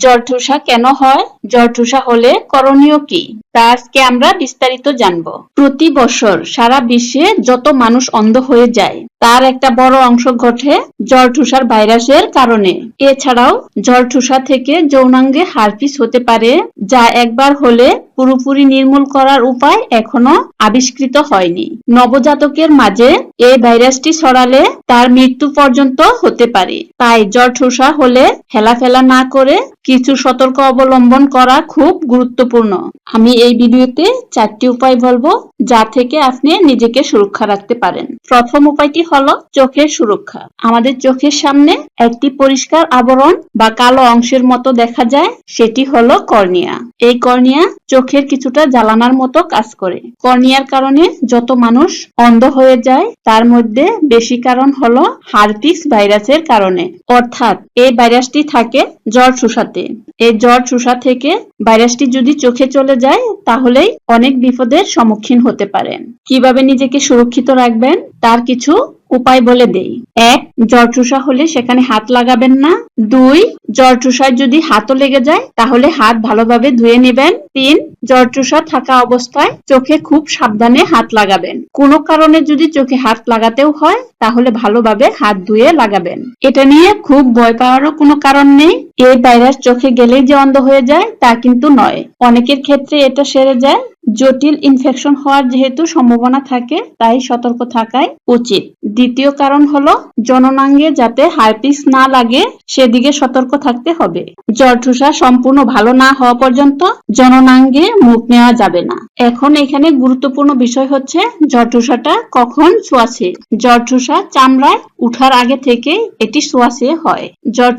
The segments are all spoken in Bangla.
জ্বর ঠুসা কেন হয়? জরঠুসা হলে করণীয় কি? তা আজকে আমরা বিস্তারিত জানব। প্রতি বছর সারা বিশ্বে যত মানুষ অন্ধ হয়ে যায় তার একটা বড় অংশ ঘটে জ্বর ঠুসার ভাইরাসের কারণে। এছাড়াও জ্বর ঠুসা থেকে যৌনাঙ্গে হারপিস হতে পারে, যা একবার হলে পুরোপুরি নির্মূল করার উপায় এখনও আবিষ্কৃত হয়নি। নবজাতকের মাঝে এই ভাইরাসটি ছড়ালে তার মৃত্যু পর্যন্ত হতে পারে। তাই জ্বর ঠুসা হলে হেলাফেলা না করে কিছু সতর্ক অবলম্বন করা খুব গুরুত্বপূর্ণ। আমি এই ভিডিওতে চারটি উপায় বলব, যা থেকে আপনি নিজেকে সুরক্ষা রাখতে পারেন। প্রথম উপায়টি হলো চোখের সুরক্ষা। আমাদের চোখের সামনে একটি পরিষ্কার আবরণ বা কালো অংশের মতো দেখা যায়, সেটি হলো কর্নিয়া। এই কর্নিয়া চোখের কিছুটা জ্বালানার মতো কাজ করে। কর্নিয়ার কারণে যত মানুষ অন্ধ হয়ে যায়, তার মধ্যে বেশি কারণ হলো হারপিস ভাইরাসের কারণে। অর্থাৎ এই ভাইরাসটি থাকে জ্বর চুষাতে এই জ্বর চুষা থেকে ভাইরাসটি যদি চোখে চলে যায়, তাহলেই অনেক বিপদের সম্মুখীন হতে পারেন। কীভাবে নিজেকে সুরক্ষিত রাখবেন, তার কিছু উপায় বলে দেই। এক জ্বর চুষা হলে সেখানে হাত লাগাবেন না। দুই জ্বর চুষায় যদি হাতও লেগে যায়, তাহলে হাত ভালোভাবে ধুয়ে নেবেন। তিন জ্বর চুষা থাকা অবস্থায় চোখে খুব সাবধানে হাত লাগাবেন। কোনো কারণে যদি চোখে হাত লাগাতেও হয়, তাহলে ভালোভাবে হাত ধুয়ে লাগাবেন। এটা নিয়ে খুব ভয় পাওয়ারও কোনো কারণ নেই। এই ভাইরাস চোখে গেলেই যে অন্ধ হয়ে যায়, তা কিন্তু নয়। অনেকের ক্ষেত্রে এটা সেরে যায়। জটিল ইনফেকশন হওয়ার যেহেতু সম্ভাবনা থাকে, তাই সতর্ক থাকাই উচিত। দ্বিতীয় কারণ হলো, জননাঙ্গে যাতে হারপিস না লাগে, সেদিকে সতর্ক থাকতে হবে। জ্বর ঠুসা সম্পূর্ণ ভালো না হওয়া পর্যন্ত জননাঙ্গে মুখ নেওয়া যাবে না। এখন এখানে গুরুত্বপূর্ণ বিষয় হচ্ছে জ্বর ঠুসাটা কখন ছোঁয়াছে জ্বর ঠুসা চামড়ায় উঠার আগে থেকে এটি ছোঁয়াছে হয়।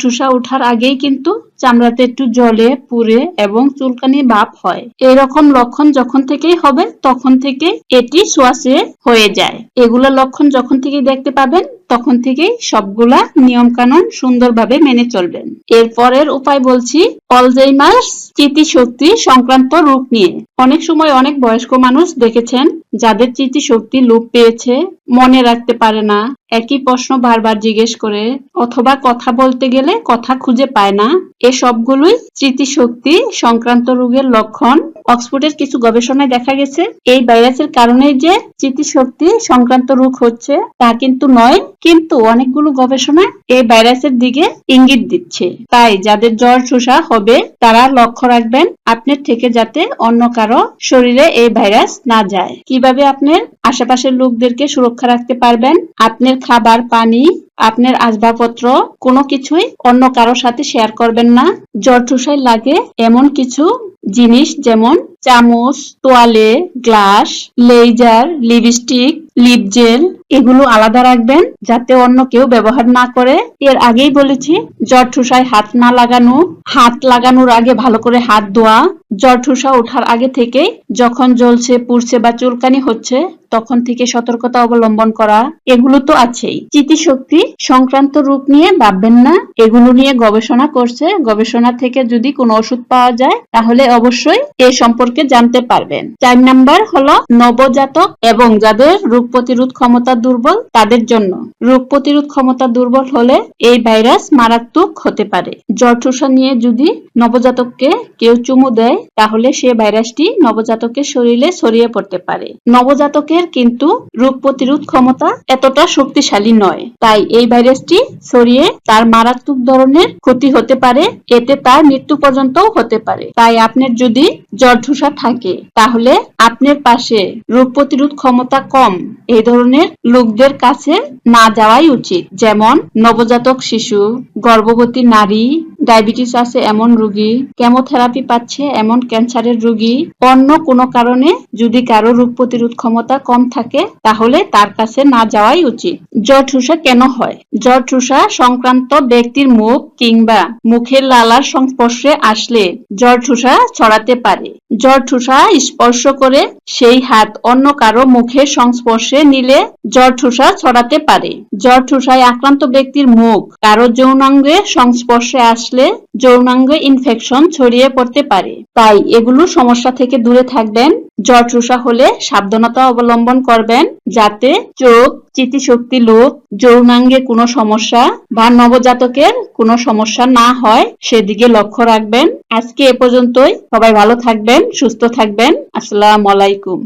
ঠুসা উঠার আগেই কিন্তু চামড়াতে একটু জলে পুড়ে এবং চুলকানি ভাব হয়। এরকম লক্ষণ যখন থেকেই হবে, তখন থেকে এটি সোয়াশে হয়ে যায়। এগুলো লক্ষণ যখন থেকে দেখতে পাবেন তখন থেকেই সবগুলা নিয়ম কানুন সুন্দরভাবে মেনে চলবেন। এরপরের উপায় বলছি অলজেইমার্স স্মৃতিশক্তি সংক্রান্ত রূপ নিয়ে। অনেক সময় অনেক বয়স্ক মানুষ দেখেছেন, যাদের স্মৃতিশক্তি লোপ পেয়েছে, মনে রাখতে পারে না একই প্রশ্ন বারবার জিজ্ঞেস করে, অথবা কথা বলতে গেলে কথা খুঁজে পায় না? এ সবগুলোই স্মৃতিশক্তি সংক্রান্ত রোগের লক্ষণ। অক্সফোর্ডের কিছু গবেষণায় দেখা গেছে, এই ভাইরাসের কারণে যে স্মৃতিশক্তি সংক্রান্ত রোগ হচ্ছে তা কিন্তু নয়, কিন্তু অনেকগুলো গবেষণা এই ভাইরাসের দিকে ইঙ্গিত দিচ্ছে। তাই যাদের জ্বর, চোষা হবে, তারা লক্ষ্য রাখবেন আপনার থেকে যাতে অন্য কারও শরীরে এই ভাইরাস না যায়। কীভাবে আপনার আশেপাশের লোকদেরকে সুরক্ষা রাখতে পারবেন? আপনার খাবার, পানি, আপনার আসবাবপত্র, কোনো কিছুই অন্য কারোর সাথে শেয়ার করবেন না। জ্বর ঠুসাই লাগে এমন কিছু জিনিস যেমন চামচ, তোয়ালে, glass, razor, lipstick lip gel এগুলো আলাদা রাখবেন যাতে অন্য কেউ ব্যবহার না করে। এর আগেই বলেছি জ্বর ঠুসায় হাত না লাগানো, হাত লাগানোর আগে ভালো করে হাত ধোয়া। জ্বর ঠুসা ওঠার আগে থেকেই যখন জ্বলছে, পুড়ছে বা চুলকানি হচ্ছে তখন থেকে সতর্কতা অবলম্বন করা, এগুলো তো আছেই। স্মৃতিশক্তি সংক্রান্ত রোগ নিয়ে ভাববেন না, এগুলো নিয়ে গবেষণা করছে। গবেষণা থেকে যদি কোনো ওষুধ পাওয়া যায়, তাহলে অবশ্যই এ সম্পর্কে জানতে পারবেন। চার নাম্বার হলো নবজাতক এবং যাদের রোগ প্রতিরোধ ক্ষমতা দুর্বল, তাদের জন্য। রোগ প্রতিরোধ ক্ষমতা দুর্বল হলে এই ভাইরাস মারাত্মক হতে পারে। জ্বর ঠোসা নিয়ে যদি নবজাতককে কেউ চুমু দেয়, তাহলে সে ভাইরাসটি নবজাতকের শরীরে ছড়িয়ে পড়তে পারে। নবজাতকের কিন্তু রোগ প্রতিরোধ ক্ষমতা এতটা শক্তিশালী নয়। তাই এই ভাইরাসটি ছড়িয়ে তার মারাত্মক ধরনের ক্ষতি হতে পারে, এতে তার মৃত্যু পর্যন্তও হতে পারে। তাই আপনার যদি জ্বর ঠোসা থাকে, তাহলে আপনার পাশে রোগ প্রতিরোধ ক্ষমতা কম। এই ধরনের লোকদের কাছে না যাওয়াই উচিত। যেমন নবজাতক শিশু, গর্ভবতী নারী ডায়াবেটিস আছে এমন রোগী, কেমোথেরাপি পাচ্ছে এমন ক্যান্সারের রোগী, অন্য কোনো কারণে যদি কারও রোগ প্রতিরোধ ক্ষমতা কম থাকে, তাহলে তার কাছে না যাওয়াই উচিত। জ্বর, ঠুসা কেন হয়? জ্বর, ঠুসা সংক্রান্ত ব্যক্তির মুখ কিংবা মুখের লালার সংস্পর্শে আসলে জ্বর, ঠুসা ছড়াতে পারে। জ্বর, ঠুসা স্পর্শ করে সেই হাত অন্য কারও মুখের সংস্পর্শে নিলে জ্বর, ঠুসা ছড়াতে পারে। জ্বর, ঠুসায় আক্রান্ত ব্যক্তির মুখ কারও যৌনাঙ্গে সংস্পর্শে আসলে যৌনাঙ্গ ইনফেকশন ছড়িয়ে পড়তে পারে। তাই এগুলো সমস্যা থেকে দূরে থাকবেন। জ্বর, চুষা হলে সাবধানতা অবলম্বন করবেন যাতে চোখ, স্মৃতিশক্তি লোপ, যৌনাঙ্গে কোনো সমস্যা বা নবজাতকের কোনো সমস্যা না হয় সেদিকে লক্ষ্য রাখবেন। আজকে এ পর্যন্তই। সবাই ভালো থাকবেন, সুস্থ থাকবেন। আসসালাম আলাইকুম।